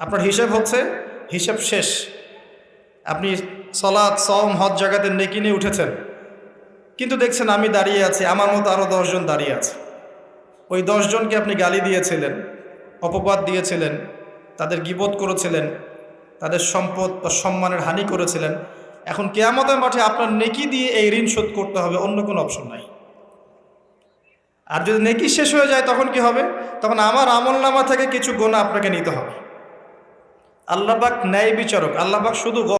আপনার হিসেব হচ্ছে, হিসেব শেষ। আপনি সলাৎ সম হজ জায়গাতে নেকি নিয়ে উঠেছেন। কিন্তু দেখছেন আমি দাঁড়িয়ে আছি, আমার মতো আরও দশজন দাঁড়িয়ে আছে। ওই দশজনকে আপনি গালি দিয়েছিলেন, অপবাদ দিয়েছিলেন, তাদের গিবোধ করেছিলেন, তাদের সম্পদ বা সম্মানের হানি করেছিলেন। এখন কেয়ামতের মাঠে আপনার নেকি দিয়ে এই ঋণ শোধ করতে হবে, অন্য কোনো অপশন নাই। আর যদি নেকি শেষ হয়ে যায়, তখন কি হবে? তখন আমার আমল নামা থেকে কিছু গোনা আপনাকে নিতে হবে। আল্লাহবাক ন্যায় বিচারক আল্লাহবাক শুধু